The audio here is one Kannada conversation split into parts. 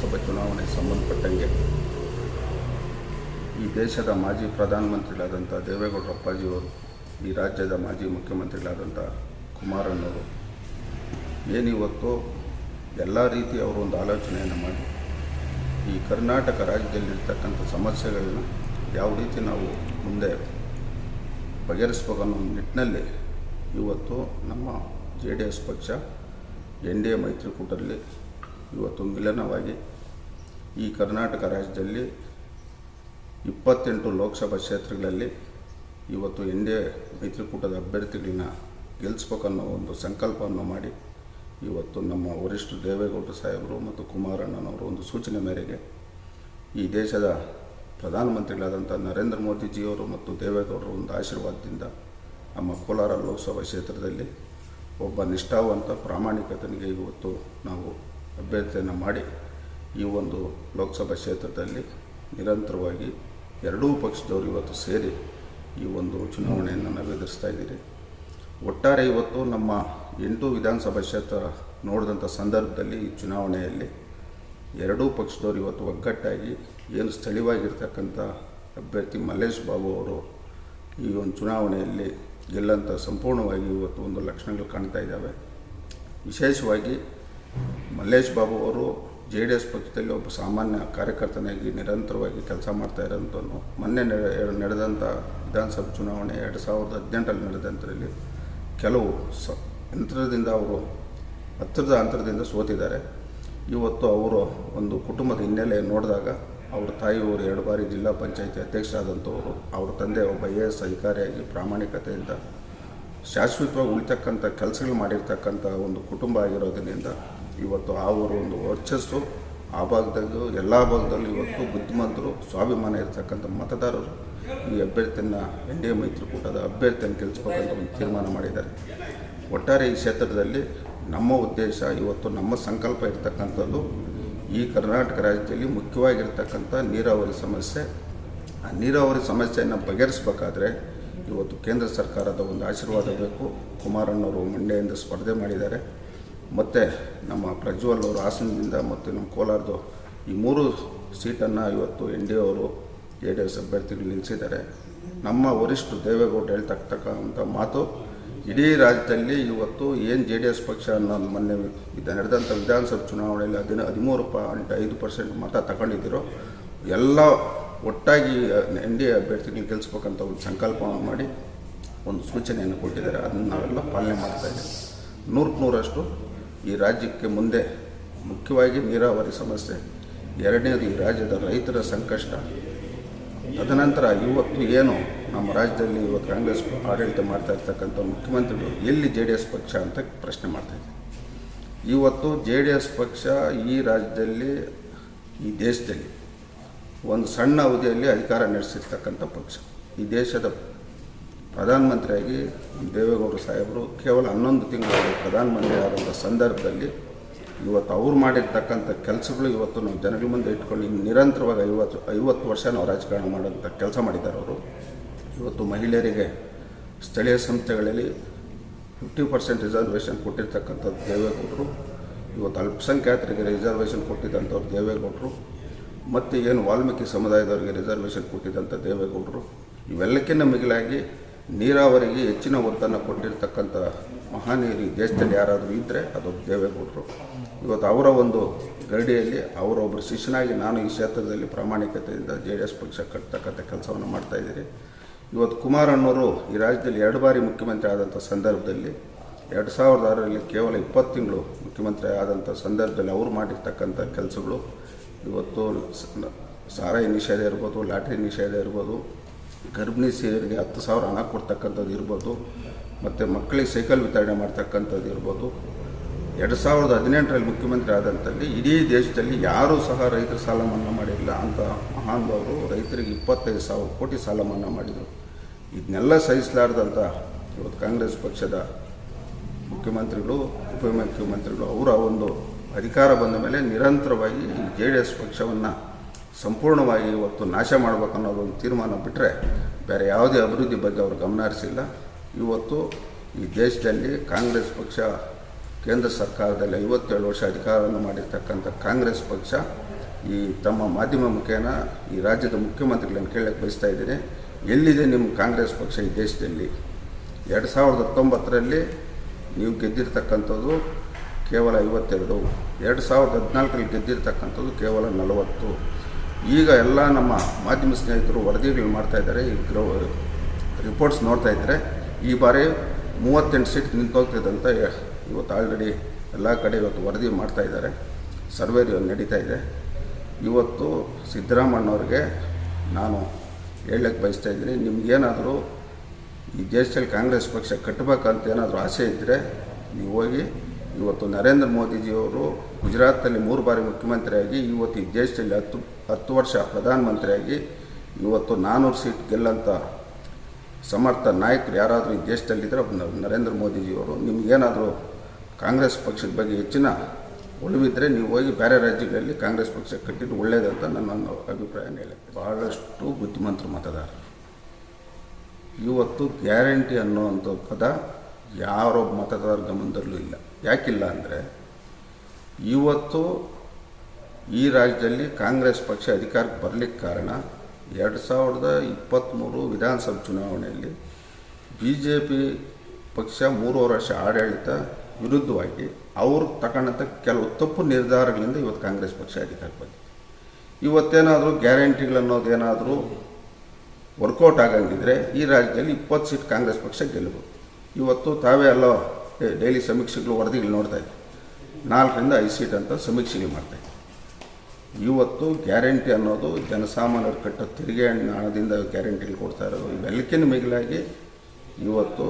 ಲೋಕಸಭಾ ಚುನಾವಣೆಗೆ ಸಂಬಂಧಪಟ್ಟಂಗೆ ಈ ದೇಶದ ಮಾಜಿ ಪ್ರಧಾನಮಂತ್ರಿಗಳಾದಂಥ ದೇವೇಗೌಡರ ಅಪ್ಪಾಜಿಯವರು, ಈ ರಾಜ್ಯದ ಮಾಜಿ ಮುಖ್ಯಮಂತ್ರಿಗಳಾದಂಥ ಕುಮಾರಣ್ಣವರು ಏನಿವತ್ತು ಎಲ್ಲ ರೀತಿ ಅವರು ಒಂದು ಆಲೋಚನೆಯನ್ನು ಮಾಡಿ, ಈ ಕರ್ನಾಟಕ ರಾಜ್ಯದಲ್ಲಿರ್ತಕ್ಕಂಥ ಸಮಸ್ಯೆಗಳನ್ನ ಯಾವ ರೀತಿ ನಾವು ಮುಂದೆ ಬಗೆಹರಿಸ್ಬೇಕು ಅನ್ನೋ ನಿಟ್ಟಿನಲ್ಲಿ ಇವತ್ತು ನಮ್ಮ ಜೆ ಡಿ ಎಸ್ ಪಕ್ಷ ಎನ್ ಡಿ ಎ ಮೈತ್ರಿಕೂಟದಲ್ಲಿ ಇವತ್ತು ಮಿಲನವಾಗಿ ಈ ಕರ್ನಾಟಕ ರಾಜ್ಯದಲ್ಲಿ ಇಪ್ಪತ್ತೆಂಟು ಲೋಕಸಭಾ ಕ್ಷೇತ್ರಗಳಲ್ಲಿ ಇವತ್ತು ಎನ್ ಡಿ ಎ ಮೈತ್ರಿಕೂಟದ ಅಭ್ಯರ್ಥಿಗಳನ್ನ ಗೆಲ್ಲಿಸ್ಬೇಕನ್ನೋ ಒಂದು ಸಂಕಲ್ಪವನ್ನು ಮಾಡಿ ಇವತ್ತು ನಮ್ಮ ವರಿಷ್ಠ ದೇವೇಗೌಡ ಸಾಹೇಬರು ಮತ್ತು ಕುಮಾರಣ್ಣನವರು ಒಂದು ಸೂಚನೆ ಮೇರೆಗೆ ಈ ದೇಶದ ಪ್ರಧಾನಮಂತ್ರಿಗಳಾದಂಥ ನರೇಂದ್ರ ಮೋದಿಜಿಯವರು ಮತ್ತು ದೇವೇಗೌಡರ ಒಂದು ಆಶೀರ್ವಾದದಿಂದ ನಮ್ಮ ಕೋಲಾರ ಲೋಕಸಭಾ ಕ್ಷೇತ್ರದಲ್ಲಿ ಒಬ್ಬ ನಿಷ್ಠಾವಂತ ಪ್ರಾಮಾಣಿಕತನಿಗೆ ಇವತ್ತು ನಾವು ಅಭ್ಯರ್ಥಿಯನ್ನು ಮಾಡಿ ಈ ಒಂದು ಲೋಕಸಭಾ ಕ್ಷೇತ್ರದಲ್ಲಿ ನಿರಂತರವಾಗಿ ಎರಡೂ ಪಕ್ಷದವರು ಇವತ್ತು ಸೇರಿ ಈ ಒಂದು ಚುನಾವಣೆಯನ್ನು ನಾವು ಎದುರಿಸ್ತಾ ಇದ್ದೀರಿ. ಒಟ್ಟಾರೆ ಇವತ್ತು ನಮ್ಮ ಎಂಟು ವಿಧಾನಸಭಾ ಕ್ಷೇತ್ರ ನೋಡಿದಂಥ ಸಂದರ್ಭದಲ್ಲಿ ಈ ಚುನಾವಣೆಯಲ್ಲಿ ಎರಡೂ ಪಕ್ಷದವರು ಇವತ್ತು ಒಗ್ಗಟ್ಟಾಗಿ ಏನು ಸ್ಥಳೀಯವಾಗಿರ್ತಕ್ಕಂಥ ಅಭ್ಯರ್ಥಿ ಮಲ್ಲೇಶ್ ಬಾಬು ಅವರು ಈ ಒಂದು ಚುನಾವಣೆಯಲ್ಲಿ ಗೆಲ್ಲಂಥ ಸಂಪೂರ್ಣವಾಗಿ ಇವತ್ತು ಒಂದು ಲಕ್ಷಣಗಳು ಕಾಣ್ತಾ ಇದ್ದಾವೆ. ವಿಶೇಷವಾಗಿ ಮಲ್ಲೇಶ್ ಬಾಬು ಅವರು ಜೆ ಡಿ ಎಸ್ ಪಕ್ಷದಲ್ಲಿ ಒಬ್ಬ ಸಾಮಾನ್ಯ ಕಾರ್ಯಕರ್ತನಾಗಿ ನಿರಂತರವಾಗಿ ಕೆಲಸ ಮಾಡ್ತಾ ಇರೋಂಥವ್ನು. ಮೊನ್ನೆ ನಡೆ- ನಡೆದಂಥ ವಿಧಾನಸಭೆ ಚುನಾವಣೆ ಎರಡು ಸಾವಿರದ ಹದಿನೆಂಟರಲ್ಲಿ ನಡೆದಂಥರಲ್ಲಿ ಕೆಲವು ಸ ಅಂತರದಿಂದ ಅವರು ಹತ್ತಿರದ ಅಂತರದಿಂದ ಸೋತಿದ್ದಾರೆ. ಇವತ್ತು ಅವರು ಒಂದು ಕುಟುಂಬದ ಹಿನ್ನೆಲೆ ನೋಡಿದಾಗ ಅವ್ರ ತಾಯಿಯವರು ಎರಡು ಬಾರಿ ಜಿಲ್ಲಾ ಪಂಚಾಯತಿ ಅಧ್ಯಕ್ಷರಾದಂಥವರು, ಅವ್ರ ತಂದೆ ಒಬ್ಬ ಐ ಎ ಎಸ್ ಅಧಿಕಾರಿಯಾಗಿ ಪ್ರಾಮಾಣಿಕತೆಯಿಂದ ಶಾಶ್ವತವಾಗಿ ಉಳಿತಕ್ಕಂಥ ಕೆಲಸಗಳು ಮಾಡಿರ್ತಕ್ಕಂಥ ಒಂದು ಕುಟುಂಬ ಆಗಿರೋದ್ರಿಂದ ಇವತ್ತು ಆ ಊರು ಒಂದು ವರ್ಚಸ್ಸು, ಆ ಭಾಗದಲ್ಲೂ, ಎಲ್ಲ ಭಾಗದಲ್ಲೂ ಇವತ್ತು ಬುದ್ಧಿಮಂತರು, ಸ್ವಾಭಿಮಾನ ಇರತಕ್ಕಂಥ ಮತದಾರರು ಈ ಅಭ್ಯರ್ಥಿಯನ್ನು ಎನ್ ಡಿ ಎ ಮೈತ್ರಿಕೂಟದ ಅಭ್ಯರ್ಥಿಯನ್ನು ಗೆಲ್ಲಿಸ್ಬೇಕಂತ ಒಂದು ತೀರ್ಮಾನ ಮಾಡಿದ್ದಾರೆ. ಒಟ್ಟಾರೆ ಈ ಕ್ಷೇತ್ರದಲ್ಲಿ ನಮ್ಮ ಉದ್ದೇಶ, ಇವತ್ತು ನಮ್ಮ ಸಂಕಲ್ಪ ಇರತಕ್ಕಂಥದ್ದು ಈ ಕರ್ನಾಟಕ ರಾಜ್ಯದಲ್ಲಿ ಮುಖ್ಯವಾಗಿರ್ತಕ್ಕಂಥ ನೀರಾವರಿ ಸಮಸ್ಯೆ. ಆ ನೀರಾವರಿ ಸಮಸ್ಯೆಯನ್ನು ಬಗೆಹರಿಸಬೇಕಾದ್ರೆ ಇವತ್ತು ಕೇಂದ್ರ ಸರ್ಕಾರದ ಒಂದು ಆಶೀರ್ವಾದ ಬೇಕು. ಕುಮಾರಣ್ಣವರು ಮಂಡ್ಯದಿಂದ ಸ್ಪರ್ಧೆ ಮಾಡಿದ್ದಾರೆ. ಮತ್ತು ನಮ್ಮ ಪ್ರಜ್ವಲ್ ಅವರು ಹಾಸನದಿಂದ ಮತ್ತು ನಮ್ಮ ಕೋಲಾರದು ಈ ಮೂರು ಸೀಟನ್ನು ಇವತ್ತು ಎನ್ ಡಿ ಅವರು, ಜೆ ಡಿ ಎಸ್ ಅಭ್ಯರ್ಥಿಗಳು ನಿಲ್ಲಿಸಿದ್ದಾರೆ ನಮ್ಮ ವರಿಷ್ಠ ದೇವೇಗೌಡ ಹೇಳ್ತಕ್ಕಂಥ ಮಾತು, ಇಡೀ ರಾಜ್ಯದಲ್ಲಿ ಇವತ್ತು ಏನು ಜೆ ಡಿ ಎಸ್ ಪಕ್ಷ ಅನ್ನೋದು ಮೊನ್ನೆ ಇದು ನಡೆದಂಥ ವಿಧಾನಸಭೆ ಚುನಾವಣೆಯಲ್ಲಿ ಹದಿನ ಹದಿಮೂರು ಪಾಯಿಂಟ್ ಐದು ಪರ್ಸೆಂಟ್ ಮತ ತಗೊಂಡಿದ್ದಿರೋ, ಎಲ್ಲ ಒಟ್ಟಾಗಿ ಎನ್ ಡಿ ಎ ಅಭ್ಯರ್ಥಿಗಳು ಗೆಲ್ಲಿಸ್ಬೇಕಂತ ಒಂದು ಸಂಕಲ್ಪವನ್ನು ಮಾಡಿ ಒಂದು ಸೂಚನೆಯನ್ನು ಕೊಟ್ಟಿದ್ದಾರೆ. ಅದನ್ನು ನಾವೆಲ್ಲ ಪಾಲನೆ ಮಾಡ್ತಾ ಇದ್ದೀವಿ. ನೂರಕ್ಕೆ ನೂರಷ್ಟು ಈ ರಾಜ್ಯಕ್ಕೆ ಮುಂದೆ ಮುಖ್ಯವಾಗಿ ನೀರಾವರಿ ಸಮಸ್ಯೆ, ಎರಡನೇದು ಈ ರಾಜ್ಯದ ರೈತರ ಸಂಕಷ್ಟ. ತದನಂತರ ಇವತ್ತು ಏನು? ನಮ್ಮ ರಾಜ್ಯದಲ್ಲಿ ಇವತ್ತು ಕಾಂಗ್ರೆಸ್ ಆಡಳಿತ ಮಾಡ್ತಾ ಇರ್ತಕ್ಕಂಥ ಮುಖ್ಯಮಂತ್ರಿಗಳು ಎಲ್ಲಿ ಜೆ ಡಿ ಎಸ್ ಪಕ್ಷ ಅಂತ ಪ್ರಶ್ನೆ ಮಾಡ್ತಾ ಇದ್ದಾರೆ. ಇವತ್ತು ಜೆ ಡಿ ಎಸ್ ಪಕ್ಷ ಈ ರಾಜ್ಯದಲ್ಲಿ, ಈ ದೇಶದಲ್ಲಿ ಒಂದು ಸಣ್ಣ ಅವಧಿಯಲ್ಲಿ ಅಧಿಕಾರ ನಡೆಸಿರ್ತಕ್ಕಂಥ ಪಕ್ಷ. ಈ ದೇಶದ ಪ್ರಧಾನಮಂತ್ರಿಯಾಗಿ ದೇವೇಗೌಡ ಸಾಹೇಬರು ಕೇವಲ ಹನ್ನೊಂದು ತಿಂಗಳು ಪ್ರಧಾನಮಂತ್ರಿ ಆದಂಥ ಸಂದರ್ಭದಲ್ಲಿ ಇವತ್ತು ಅವ್ರು ಮಾಡಿರ್ತಕ್ಕಂಥ ಕೆಲಸಗಳು ಇವತ್ತು ನಾವು ಜನಗಳ ಮುಂದೆ ಇಟ್ಕೊಂಡು ನಿರಂತರವಾಗಿ ಐವತ್ತು ಐವತ್ತು ವರ್ಷ ನಾವು ರಾಜಕಾರಣ ಮಾಡೋಂಥ ಕೆಲಸ ಮಾಡಿದ್ದಾರೆ ಅವರು. ಇವತ್ತು ಮಹಿಳೆಯರಿಗೆ ಸ್ಥಳೀಯ ಸಂಸ್ಥೆಗಳಲ್ಲಿ ಫಿಫ್ಟಿ ಪರ್ಸೆಂಟ್ ರಿಸರ್ವೇಷನ್ ಕೊಟ್ಟಿರ್ತಕ್ಕಂಥದ್ದು ದೇವೇಗೌಡರು. ಇವತ್ತು ಅಲ್ಪಸಂಖ್ಯಾತರಿಗೆ ರಿಸರ್ವೇಷನ್ ಕೊಟ್ಟಿದ್ದಂಥವ್ರು ದೇವೇಗೌಡರು. ಮತ್ತು ಏನು ವಾಲ್ಮೀಕಿ ಸಮುದಾಯದವರಿಗೆ ರಿಸರ್ವೇಷನ್ ಕೊಟ್ಟಿದ್ದಂಥ ದೇವೇಗೌಡರು. ಇವೆಲ್ಲಕ್ಕಿಂತ ಮಿಗಿಲಾಗಿ ನೀರಾವರಿಗೆ ಹೆಚ್ಚಿನ ಒತ್ತನ್ನು ಕೊಟ್ಟಿರ್ತಕ್ಕಂಥ ಮಹಾನೀರಿ ದೇಶದಲ್ಲಿ ಯಾರಾದರೂ ಇದ್ದರೆ ಅದು ದೇವೇಗೌಡರು. ಇವತ್ತು ಅವರ ಒಂದು ಗರಡಿಯಲ್ಲಿ ಅವರೊಬ್ಬರು ಶಿಷ್ಯನಾಗಿ ನಾನು ಈ ಕ್ಷೇತ್ರದಲ್ಲಿ ಪ್ರಾಮಾಣಿಕತೆಯಿಂದ ಜೆ ಡಿ ಎಸ್ ಪಕ್ಷ ಕಟ್ತಕ್ಕಂಥ ಕೆಲಸವನ್ನು ಮಾಡ್ತಾಯಿದ್ದೀರಿ ಇವತ್ತು ಕುಮಾರಣ್ಣವರು ಈ ರಾಜ್ಯದಲ್ಲಿ ಎರಡು ಬಾರಿ ಮುಖ್ಯಮಂತ್ರಿ ಆದಂಥ ಸಂದರ್ಭದಲ್ಲಿ ಎರಡು ಸಾವಿರದ ಆರರಲ್ಲಿ ಕೇವಲ ಇಪ್ಪತ್ತು ತಿಂಗಳು ಮುಖ್ಯಮಂತ್ರಿ ಆದಂಥ ಸಂದರ್ಭದಲ್ಲಿ ಅವರು ಮಾಡಿರ್ತಕ್ಕಂಥ ಕೆಲಸಗಳು. ಇವತ್ತು ಸಾರಾಯಿ ನಿಷೇಧ ಇರ್ಬೋದು, ಲಾಟ್ರಿ ನಿಷೇಧ ಇರ್ಬೋದು ಗರ್ಭಿಣಿ ಸೇರಿಗೆ ಹತ್ತು ಸಾವಿರ ಹಣ ಕೊಡ್ತಕ್ಕಂಥದ್ದು ಇರ್ಬೋದು, ಮತ್ತು ಮಕ್ಕಳಿಗೆ ಸೈಕಲ್ ವಿತರಣೆ ಮಾಡ್ತಕ್ಕಂಥದ್ದು ಇರ್ಬೋದು. ಎರಡು ಸಾವಿರದ ಹದಿನೆಂಟರಲ್ಲಿ ಮುಖ್ಯಮಂತ್ರಿ ಆದಂಥಲ್ಲಿ ಇಡೀ ದೇಶದಲ್ಲಿ ಯಾರೂ ಸಹ ರೈತರ ಸಾಲ ಮನ್ನಾ ಮಾಡಿಲ್ಲ ಅಂತ ಮಹಾನುಭಾವರು ರೈತರಿಗೆ ಇಪ್ಪತ್ತೈದು ಸಾವಿರ ಕೋಟಿ ಸಾಲ ಮನ್ನಾ ಮಾಡಿದರು. ಇದನ್ನೆಲ್ಲ ಸಹಿಸಲಾರ್ದಂಥ ಇವತ್ತು ಕಾಂಗ್ರೆಸ್ ಪಕ್ಷದ ಮುಖ್ಯಮಂತ್ರಿಗಳು, ಉಪಮುಖ್ಯಮಂತ್ರಿಗಳು, ಅವರ ಒಂದು ಅಧಿಕಾರ ಬಂದ ಮೇಲೆ ನಿರಂತರವಾಗಿ ಜೆ ಡಿ ಎಸ್ ಪಕ್ಷವನ್ನು ಸಂಪೂರ್ಣವಾಗಿ ಇವತ್ತು ನಾಶ ಮಾಡಬೇಕು ಅನ್ನೋದೊಂದು ತೀರ್ಮಾನ ಬಿಟ್ಟರೆ ಬೇರೆ ಯಾವುದೇ ಅಭಿವೃದ್ಧಿ ಬಗ್ಗೆ ಅವರು ಗಮನ ಹರಿಸಿಲ್ಲ ಇವತ್ತು ಈ ದೇಶದಲ್ಲಿ ಕಾಂಗ್ರೆಸ್ ಪಕ್ಷ, ಕೇಂದ್ರ ಸರ್ಕಾರದಲ್ಲಿ ಐವತ್ತೇಳು ವರ್ಷ ಅಧಿಕಾರವನ್ನು ಮಾಡಿರ್ತಕ್ಕಂಥ ಕಾಂಗ್ರೆಸ್ ಪಕ್ಷ ಈ ತಮ್ಮ ಮಾಧ್ಯಮ ಮುಖೇನ ಈ ರಾಜ್ಯದ ಮುಖ್ಯಮಂತ್ರಿಗಳನ್ನು ಕೇಳಕ್ಕೆ ಬಯಸ್ತಾ ಇದ್ದೀನಿ. ಎಲ್ಲಿದೆ ನಿಮ್ಮ ಕಾಂಗ್ರೆಸ್ ಪಕ್ಷ ಈ ದೇಶದಲ್ಲಿ? ಎರಡು ಸಾವಿರದ ಹತ್ತೊಂಬತ್ತರಲ್ಲಿ ನೀವು ಗೆದ್ದಿರ್ತಕ್ಕಂಥದ್ದು ಕೇವಲ ಐವತ್ತೆರಡು. ಎರಡು ಸಾವಿರದ ಹದಿನಾಲ್ಕರಲ್ಲಿ ಗೆದ್ದಿರ್ತಕ್ಕಂಥದ್ದು ಕೇವಲ ನಲವತ್ತು. ಈಗ ಎಲ್ಲ ನಮ್ಮ ಮಾಧ್ಯಮ ಸ್ನೇಹಿತರು ವರದಿಗಳು ಮಾಡ್ತಾ ಇದ್ದಾರೆ, ಈ ಗ್ರೋ ರಿಪೋರ್ಟ್ಸ್ ನೋಡ್ತಾ ಇದ್ದರೆ. ಈ ಬಾರಿ ಮೂವತ್ತೆಂಟು ಸೀಟ್ ನಿಂತೋಗ್ತಿದೆ ಅಂತ ಇವತ್ತು ಆಲ್ರೆಡಿ ಎಲ್ಲ ಕಡೆ ಇವತ್ತು ವರದಿ ಮಾಡ್ತಾ ಇದ್ದಾರೆ. ಸರ್ವೆ ನಡೀತಾ ಇದೆ. ಇವತ್ತು ಸಿದ್ದರಾಮಣ್ಣವ್ರಿಗೆ ನಾನು ಹೇಳಕ್ಕೆ ಬಯಸ್ತಾ ಇದ್ದೀನಿ, ನಿಮಗೇನಾದರೂ ಈ ದೇಶದಲ್ಲಿ ಕಾಂಗ್ರೆಸ್ ಪಕ್ಷ ಕಟ್ಟಬೇಕಂತ ಏನಾದರೂ ಆಸೆ ಇದ್ದರೆ ನೀವು ಹೋಗಿ ಇವತ್ತು ನರೇಂದ್ರ ಮೋದಿಜಿಯವರು ಗುಜರಾತ್ನಲ್ಲಿ ಮೂರು ಬಾರಿ ಮುಖ್ಯಮಂತ್ರಿಯಾಗಿ ಇವತ್ತು ಈ ದೇಶದಲ್ಲಿ ಹತ್ತು ಹತ್ತು ವರ್ಷ ಪ್ರಧಾನಮಂತ್ರಿಯಾಗಿ ಇವತ್ತು ನಾನ್ನೂರು ಸೀಟ್ ಗೆಲ್ಲಂಥ ಸಮರ್ಥ ನಾಯಕರು ಯಾರಾದರೂ ಈ ದೇಶದಲ್ಲಿದ್ದರೆ ನರೇಂದ್ರ ಮೋದಿಜಿಯವರು ನಿಮಗೇನಾದರೂ ಕಾಂಗ್ರೆಸ್ ಪಕ್ಷದ ಬಗ್ಗೆ ಹೆಚ್ಚಿನ ಒಲವಿದ್ದರೆ ನೀವು ಹೋಗಿ ಬೇರೆ ರಾಜ್ಯಗಳಲ್ಲಿ ಕಾಂಗ್ರೆಸ್ ಪಕ್ಷ ಕಟ್ಟಿದ್ದು ಒಳ್ಳೆಯದಂತ ನನ್ನ ಅಭಿಪ್ರಾಯ ಹೇಳಿ ಭಾಳಷ್ಟು ಬುದ್ಧಿಮಂತರು ಮತದಾರರು. ಇವತ್ತು ಗ್ಯಾರಂಟಿ ಅನ್ನುವಂಥ ಪದ ಯಾರೊಬ್ಬ ಮತದಾರರ ಗಮನದಲ್ಲೂ ಇಲ್ಲ. ಯಾಕಿಲ್ಲ ಅಂದರೆ ಇವತ್ತು ಈ ರಾಜ್ಯದಲ್ಲಿ ಕಾಂಗ್ರೆಸ್ ಪಕ್ಷ ಅಧಿಕಾರಕ್ಕೆ ಬರಲಿಕ್ಕೆ ಕಾರಣ ಎರಡು ಸಾವಿರದ ಇಪ್ಪತ್ತ್ಮೂರು ವಿಧಾನಸಭೆ ಚುನಾವಣೆಯಲ್ಲಿ ಬಿ ಜೆ ಪಿ ಪಕ್ಷ ಮೂರುವರೆ ವರ್ಷ ಆಡಳಿತ ವಿರುದ್ಧವಾಗಿ ಅವರು ತಗೊಂಡಂಥ ಕೆಲವು ತಪ್ಪು ನಿರ್ಧಾರಗಳಿಂದ ಇವತ್ತು ಕಾಂಗ್ರೆಸ್ ಪಕ್ಷ ಅಧಿಕಾರಕ್ಕೆ ಬಂದಿದೆ. ಇವತ್ತೇನಾದರೂ ಗ್ಯಾರಂಟಿಗಳನ್ನೋದೇನಾದರೂ ವರ್ಕೌಟ್ ಆಗಂಗಿದ್ರೆ ಈ ರಾಜ್ಯದಲ್ಲಿ ಇಪ್ಪತ್ತು ಸೀಟ್ ಕಾಂಗ್ರೆಸ್ ಪಕ್ಷ ಗೆಲ್ಲಬೇಕು ಇವತ್ತು ತಾವೇ ಅಲ್ಲ ಡೈಲಿ ಸಮೀಕ್ಷೆಗಳು ವರದಿಗಳು ನೋಡ್ತಾ ಇದ್ದೆ. ನಾಲ್ಕರಿಂದ ಐದು ಸೀಟ್ ಅಂತ ಸಮೀಕ್ಷೆಗಳು ಮಾಡ್ತಾ ಇವತ್ತು ಗ್ಯಾರಂಟಿ ಅನ್ನೋದು ಜನಸಾಮಾನ್ಯರು ಕಟ್ಟೋ ತೆರಿಗೆ ಹಣದಿಂದ ಗ್ಯಾರಂಟಿಗಳು ಕೊಡ್ತಾ ಇರೋದು. ಇವೆಲ್ಲಕ್ಕಿಂತ ಮಿಗಿಲಾಗಿ ಇವತ್ತು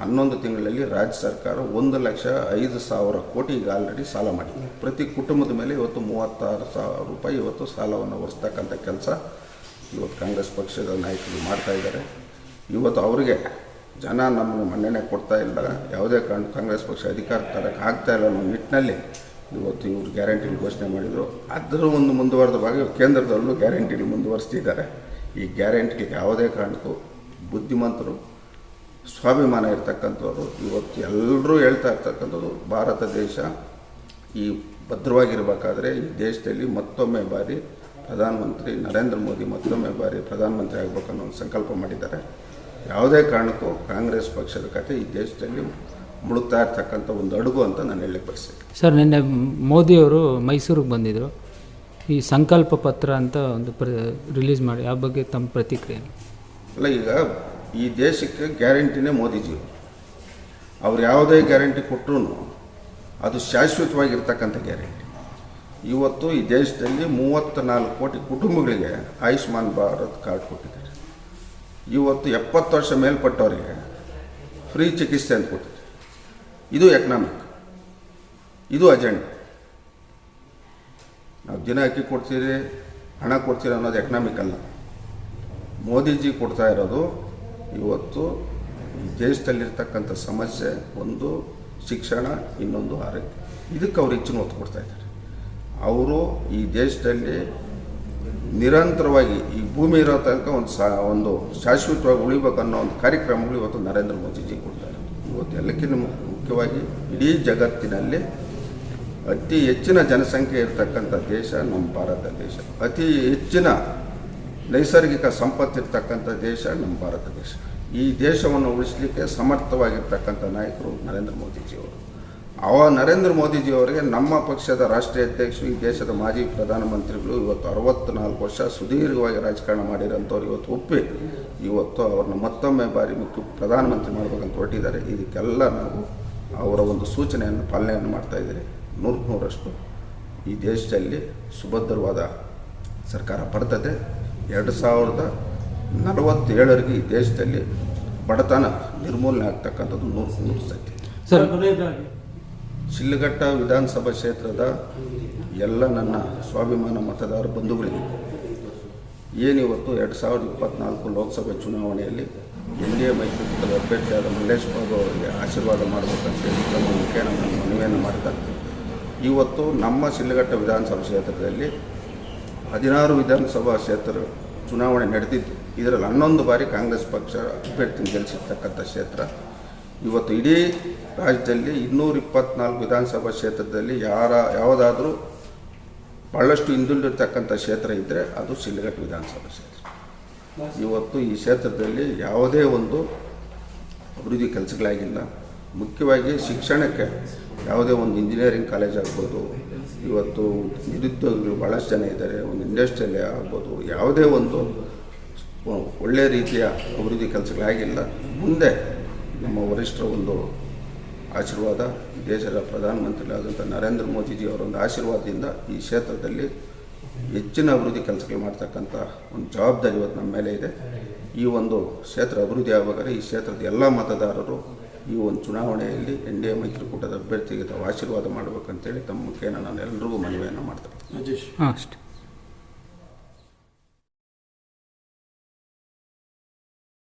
ಹನ್ನೊಂದು ತಿಂಗಳಲ್ಲಿ ರಾಜ್ಯ ಸರ್ಕಾರ ಒಂದು ಲಕ್ಷ ಐದು ಸಾವಿರ ಕೋಟಿ ಈಗ ಆಲ್ರೆಡಿ ಸಾಲ ಮಾಡಿದೆ. ಪ್ರತಿ ಕುಟುಂಬದ ಮೇಲೆ ಇವತ್ತು ಮೂವತ್ತಾರು ಸಾವಿರ ರೂಪಾಯಿ ಇವತ್ತು ಸಾಲವನ್ನು ಒರೆಸ್ತಕ್ಕಂಥ ಕೆಲಸ ಇವತ್ತು ಕಾಂಗ್ರೆಸ್ ಪಕ್ಷದ ನಾಯಕರು ಮಾಡ್ತಾ ಇದ್ದಾರೆ. ಇವತ್ತು ಅವರಿಗೆ ಜನ ನಮಗೆ ಮನ್ನಣೆ ಕೊಡ್ತಾ ಇಲ್ಲ. ಯಾವುದೇ ಕಾರಣ ಕಾಂಗ್ರೆಸ್ ಪಕ್ಷ ಅಧಿಕಾರ ತರಕ್ಕೆ ಆಗ್ತಾ ಇಲ್ಲ ಅನ್ನೋ ನಿಟ್ಟಿನಲ್ಲಿ ಇವತ್ತು ಇವರು ಗ್ಯಾರಂಟಿ ಘೋಷಣೆ ಮಾಡಿದರು. ಅದರ ಒಂದು ಮುಂದುವರೆದ ಭಾಗ ಕೇಂದ್ರದಲ್ಲೂ ಗ್ಯಾರಂಟಿಲಿ ಮುಂದುವರಿಸ್ತಿದ್ದಾರೆ. ಈ ಗ್ಯಾರಂಟಿಗೆ ಯಾವುದೇ ಕಾರಣಕ್ಕೂ ಬುದ್ಧಿಮಂತರು ಸ್ವಾಭಿಮಾನ ಇರ್ತಕ್ಕಂಥವ್ರು, ಇವತ್ತು ಎಲ್ಲರೂ ಹೇಳ್ತಾ ಇರ್ತಕ್ಕಂಥದ್ದು ಭಾರತ ದೇಶ ಈ ಭದ್ರವಾಗಿರಬೇಕಾದ್ರೆ ಈ ದೇಶದಲ್ಲಿ ಮತ್ತೊಮ್ಮೆ ಬಾರಿ ಪ್ರಧಾನಮಂತ್ರಿ ನರೇಂದ್ರ ಮೋದಿ ಮತ್ತೊಮ್ಮೆ ಬಾರಿ ಪ್ರಧಾನಮಂತ್ರಿ ಆಗಬೇಕನ್ನೋ ಒಂದು ಸಂಕಲ್ಪ ಮಾಡಿದ್ದಾರೆ. ಯಾವುದೇ ಕಾರಣಕ್ಕೂ ಕಾಂಗ್ರೆಸ್ ಪಕ್ಷದ ಕತೆ ಈ ದೇಶದಲ್ಲಿ ಮುಳುಗ್ತಾ ಇರ್ತಕ್ಕಂಥ ಒಂದು ಅಡುಗು ಅಂತ ನಾನು ಹೇಳಕ್ಕೆ ಬಯಸ್ತೇನೆ. ಸರ್ ನಿನ್ನೆ ಮೋದಿಯವರು ಮೈಸೂರಿಗೆ ಬಂದಿದ್ದರು ಈ ಸಂಕಲ್ಪ ಪತ್ರ ಅಂತ ಒಂದು ಪ್ರ ರಿಲೀಸ್ ಮಾಡಿ ಆ ಬಗ್ಗೆ ತಮ್ಮ ಪ್ರತಿಕ್ರಿಯೆ ಅಲ್ಲ ಈಗ ಈ ದೇಶಕ್ಕೆ ಗ್ಯಾರಂಟಿನೇ ಮೋದಿಜಿಯವರು. ಅವ್ರು ಯಾವುದೇ ಗ್ಯಾರಂಟಿ ಕೊಟ್ಟರು ಅದು ಶಾಶ್ವತವಾಗಿರ್ತಕ್ಕಂಥ ಗ್ಯಾರಂಟಿ. ಇವತ್ತು ಈ ದೇಶದಲ್ಲಿ ಮೂವತ್ತ ನಾಲ್ಕು ಕೋಟಿ ಕುಟುಂಬಗಳಿಗೆ ಆಯುಷ್ಮಾನ್ ಭಾರತ್ ಕಾರ್ಡ್ ಕೊಟ್ಟಿದ್ದಾರೆ. ಇವತ್ತು ಎಪ್ಪತ್ತು ವರ್ಷ ಮೇಲ್ಪಟ್ಟವರಿಗೆ ಫ್ರೀ ಚಿಕಿತ್ಸೆ ಅಂತ ಕೊಟ್ಟಿದೆ ಇದು ಎಕನಾಮಿಕ್ ಇದು ಅಜೆಂಡ ನಾವು ದಿನ ಅಕ್ಕಿ ಕೊಡ್ತೀರಿ, ಹಣ ಕೊಡ್ತೀರಿ ಅನ್ನೋದು ಎಕನಾಮಿಕ್ ಅಲ್ಲ. ಮೋದಿಜಿ ಕೊಡ್ತಾ ಇರೋದು ಇವತ್ತು ಈ ದೇಶದಲ್ಲಿರ್ತಕ್ಕಂಥ ಸಮಸ್ಯೆ, ಒಂದು ಶಿಕ್ಷಣ, ಇನ್ನೊಂದು ಆರೋಗ್ಯ. ಇದಕ್ಕೆ ಅವ್ರು ಹೆಚ್ಚಿನ ಒತ್ತು ಕೊಡ್ತಾ ಇದ್ದಾರೆ. ಅವರು ಈ ದೇಶದಲ್ಲಿ ನಿರಂತರವಾಗಿ ಈ ಭೂಮಿ ಇರೋ ತನಕ ಒಂದು ಸಾ, ಒಂದು ಶಾಶ್ವತವಾಗಿ ಉಳಿಬೇಕನ್ನೋ ಒಂದು ಕಾರ್ಯಕ್ರಮಗಳು ಇವತ್ತು ನರೇಂದ್ರ ಮೋದಿಜಿ ಕೊಡ್ತಾರೆ. ಇವತ್ತು ಎಲ್ಲಕ್ಕಿಂತ ಮುಖ್ಯವಾಗಿ ಇಡೀ ಜಗತ್ತಿನಲ್ಲಿ ಅತಿ ಹೆಚ್ಚಿನ ಜನಸಂಖ್ಯೆ ಇರತಕ್ಕಂಥ ದೇಶ ನಮ್ಮ ಭಾರತ ದೇಶ. ಅತಿ ಹೆಚ್ಚಿನ ನೈಸರ್ಗಿಕ ಸಂಪತ್ತಿರ್ತಕ್ಕಂಥ ದೇಶ ನಮ್ಮ ಭಾರತ ದೇಶ. ಈ ದೇಶವನ್ನು ಉಳಿಸಲಿಕ್ಕೆ ಸಮರ್ಥವಾಗಿರ್ತಕ್ಕಂಥ ನಾಯಕರು ನರೇಂದ್ರ ಮೋದಿಜಿಯವರು ಅವ ನರೇಂದ್ರ ಮೋದಿಜಿಯವರಿಗೆ ನಮ್ಮ ಪಕ್ಷದ ರಾಷ್ಟ್ರೀಯ ಅಧ್ಯಕ್ಷರು ಈ ದೇಶದ ಮಾಜಿ ಪ್ರಧಾನಮಂತ್ರಿಗಳು ಇವತ್ತು ಅರವತ್ತ್ನಾಲ್ಕು ವರ್ಷ ಸುದೀರ್ಘವಾಗಿ ರಾಜಕಾರಣ ಮಾಡಿರೋಂಥವ್ರು ಇವತ್ತು ಒಪ್ಪಿ ಇವತ್ತು ಅವ್ರನ್ನ ಮತ್ತೊಮ್ಮೆ ಬಾರಿ ಮುಖ್ಯ ಪ್ರಧಾನಮಂತ್ರಿ ಮಾಡಬೇಕಂತ ಹೊರಟಿದ್ದಾರೆ. ಇದಕ್ಕೆಲ್ಲ ನಾವು ಅವರ ಒಂದು ಸೂಚನೆಯನ್ನು ಪಾಲನೆಯನ್ನು ಮಾಡ್ತಾ ಇದ್ದೀರಿ. ನೂರಕ್ಕೆ ನೂರಷ್ಟು ಈ ದೇಶದಲ್ಲಿ ಸುಭದ್ರವಾದ ಸರ್ಕಾರ ಬರ್ತದೆ. ಎರಡು ಸಾವಿರದ ನಲವತ್ತೇಳರಿಗೆ ಈ ದೇಶದಲ್ಲಿ ಬಡತನ ನಿರ್ಮೂಲನೆ ಆಗ್ತಕ್ಕಂಥದ್ದು ನೂರು ನೂರು ಸತ್ಯ. ಸರ್ ಶಿಲ್ಘಟ್ಟ ವಿಧಾನಸಭಾ ಕ್ಷೇತ್ರದ ಎಲ್ಲ ನನ್ನ ಸ್ವಾಭಿಮಾನ ಮತದಾರ ಬಂಧುಗಳಿಗೆ ಏನಿವತ್ತು ಎರಡು ಸಾವಿರದ ಇಪ್ಪತ್ತ್ನಾಲ್ಕು ಲೋಕಸಭೆ ಚುನಾವಣೆಯಲ್ಲಿ ಎನ್ ಡಿ ಎ ಮೈತ್ರಿಕೂಟದ ಅಭ್ಯರ್ಥಿಯಾದ ಮಲ್ಲೇಶ್ ಬಾಬು ಅವರಿಗೆ ಆಶೀರ್ವಾದ ಮಾಡಬೇಕಂತ ಹೇಳಿ ನಮ್ಮ ಮುಖೇನ ನಾನು ಮನವಿಯನ್ನು ಮಾಡ್ತಾ ಇವತ್ತು ನಮ್ಮ ಶಿಲ್ಲಘಟ್ಟ ವಿಧಾನಸಭಾ ಕ್ಷೇತ್ರದಲ್ಲಿ ಹದಿನಾರು ವಿಧಾನಸಭಾ ಕ್ಷೇತ್ರ ಚುನಾವಣೆ ನಡೆದಿದ್ದು, ಇದರಲ್ಲಿ ಹನ್ನೊಂದು ಬಾರಿ ಕಾಂಗ್ರೆಸ್ ಪಕ್ಷ ಅಭ್ಯರ್ಥಿ ಗೆಲ್ಲಿಸಿರ್ತಕ್ಕಂಥ ಕ್ಷೇತ್ರ. ಇವತ್ತು ಇಡೀ ರಾಜ್ಯದಲ್ಲಿ ಇನ್ನೂರ ಇಪ್ಪತ್ನಾಲ್ಕು ವಿಧಾನಸಭಾ ಕ್ಷೇತ್ರದಲ್ಲಿ ಯಾರ, ಯಾವುದಾದ್ರೂ ಭಾಳಷ್ಟು ಹಿಂದುಳಿದಿರ್ತಕ್ಕಂಥ ಕ್ಷೇತ್ರ ಇದ್ದರೆ ಅದು ಶಿಲ್ಘಟ್ಟ ವಿಧಾನಸಭಾ ಕ್ಷೇತ್ರ. ಇವತ್ತು ಈ ಕ್ಷೇತ್ರದಲ್ಲಿ ಯಾವುದೇ ಒಂದು ಅಭಿವೃದ್ಧಿ ಕೆಲಸಗಳಾಗಿಲ್ಲ. ಮುಖ್ಯವಾಗಿ ಶಿಕ್ಷಣಕ್ಕೆ ಯಾವುದೇ ಒಂದು ಇಂಜಿನಿಯರಿಂಗ್ ಕಾಲೇಜ್ ಆಗ್ಬೋದು, ಇವತ್ತು ನಿರುದ್ಯೋಗಿಗಳು ಭಾಳಷ್ಟು ಜನ ಇದ್ದಾರೆ, ಒಂದು ಇಂಡಸ್ಟ್ರಿಯಲ್ಲೇ ಆಗ್ಬೋದು, ಯಾವುದೇ ಒಂದು ಒಳ್ಳೆಯ ರೀತಿಯ ಅಭಿವೃದ್ಧಿ ಕೆಲಸಗಳಾಗಿಲ್ಲ. ಮುಂದೆ ನಮ್ಮ ವರಿಷ್ಠರ ಒಂದು ಆಶೀರ್ವಾದ ದೇಶದ ಪ್ರಧಾನಮಂತ್ರಿಗಳಾದಂಥ ನರೇಂದ್ರ ಮೋದಿಜಿಯವರ ಒಂದು ಆಶೀರ್ವಾದದಿಂದ ಈ ಕ್ಷೇತ್ರದಲ್ಲಿ ಹೆಚ್ಚಿನ ಅಭಿವೃದ್ಧಿ ಕೆಲಸಗಳು ಮಾಡ್ತಕ್ಕಂಥ ಒಂದು ಜವಾಬ್ದಾರಿ ಇವತ್ತು ನಮ್ಮ ಮೇಲೆ ಇದೆ. ಈ ಒಂದು ಕ್ಷೇತ್ರ ಅಭಿವೃದ್ಧಿ ಆಗಬೇಕಾದ್ರೆ ಈ ಕ್ಷೇತ್ರದ ಎಲ್ಲ ಮತದಾರರು ಈ ಒಂದು ಚುನಾವಣೆಯಲ್ಲಿ ಎನ್ ಡಿ ಎ ಮೈತ್ರಿಕೂಟದ ಅಭ್ಯರ್ಥಿಗೆ ತಾವು ಆಶೀರ್ವಾದ ಮಾಡಬೇಕಂತೇಳಿ ತಮ್ಮ ಮುಖೇನ ನಾನು ಎಲ್ಲರಿಗೂ ಮನವಿಯನ್ನು ಮಾಡ್ತೇನೆ. ಹಾಂ ಅಷ್ಟೇ.